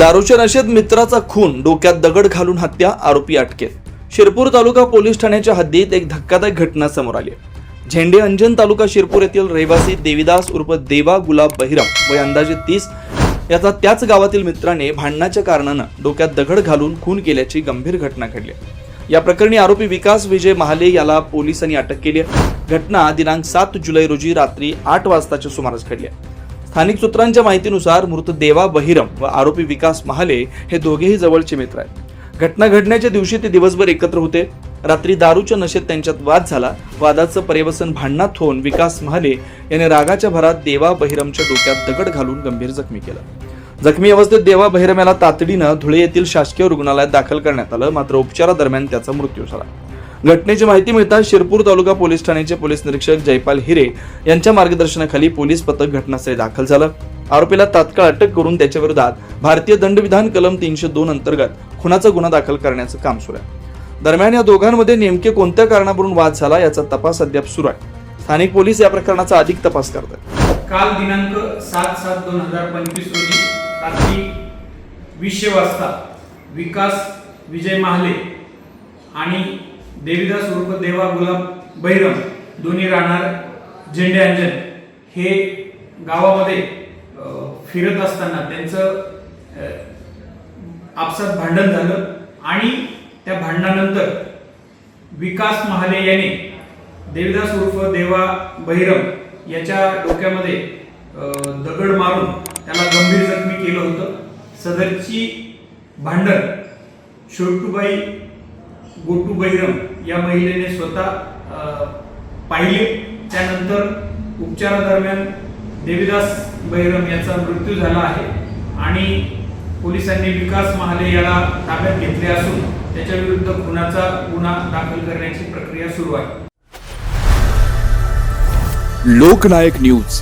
दारूच्या नशेत मित्राचा खून डोक्यात दगड घालून हत्या आरोपी अटकेत. शिरपूर तालुका पोलीस ठाण्याच्या हद्दीत एक धक्कादायक घटना समोर आली झेंडे अंजन तालुका शिरपूर येथील रहिवासी देवीदास उर्फ देवा गुलाब बहिरम वय अंदाजे तीस याचा त्याच गावातील मित्राने भांडणाच्या कारणानं डोक्यात दगड घालून खून केल्याची गंभीर घटना घडली या प्रकरणी आरोपी विकास विजय महाले याला पोलिसांनी अटक केली घटना दिनांक सात जुलै रोजी रात्री आठ वाजताच्या सुमारास घडली आहे. स्थानिक सूत्रांच्या माहितीनुसार मृत देवा बहिरम व आरोपी विकास महाले हे दोघेही जवळचे मित्र आहेत. घटना घडण्याच्या दिवशी ते दिवसभर एकत्र होते. रात्री दारूच्या नशेत त्यांच्यात वाद झाला. वादाचं पर्यवसन भांडणात होऊन विकास महाले याने रागाच्या भरात देवा बहिरमच्या डोक्यात दगड घालून गंभीर जखमी केलं. जखमी अवस्थेत देवा बहिरम याला तातडीनं धुळे येथील शासकीय रुग्णालयात दाखल करण्यात आलं. मात्र उपचारादरम्यान त्याचा मृत्यू झाला. घटनेची माहिती मिळताच शिरपूर तालुका पोलीस ठाण्याचे पोलीस निरीक्षक जयपाल हिरे यांच्या मार्गदर्शनाखाली पोलीस पथक घटनास्थळी दाखल झालं. आरोपीला तात्काळ अटक करून त्याच्याविरोधात भारतीय दंडविधान कलम तीनशे दोन अंतर्गत खुनाचा गुन्हा दाखल करण्याचं काम सुरू आहे. दरम्यान या दोघांमध्ये नेमके कोणत्या कारणावरून वाद झाला याचा तपास अद्याप सुरू आहे. स्थानिक पोलीस या प्रकरणाचा अधिक तपास करत आहेत काल दिनांक सात सात दोन हजार पंचवीस रोजी रात्री वीसशे वाजता विकास विजय महाले आणि देवीदास उर्फ देवा गुलाब बहिरम दोन्ही राहणार झेंडे अंजन. हे गावामध्ये फिरत असताना त्यांचं आपसात भांडण झालं आणि त्या भांडणानंतर विकास महाले याने देवीदास उर्फ देवा बहिरम याच्या डोक्यामध्ये दगड मारून त्याला गंभीर जखमी केलं होतं. सदरची भांडण शोटूबाई गोटू बहिरम या महिलेने स्वतः पाहिले. त्यानंतर उपचारादरम्यान देवीदास बैरम याचा मृत्यू झाला आहे आणि पोलिसांनी विकास महाले याला ताब्यात घेतले असून त्याच्या विरुद्ध खुनाचा गुन्हा दाखल करण्याची प्रक्रिया सुरू आहे. लोकनायक न्यूज.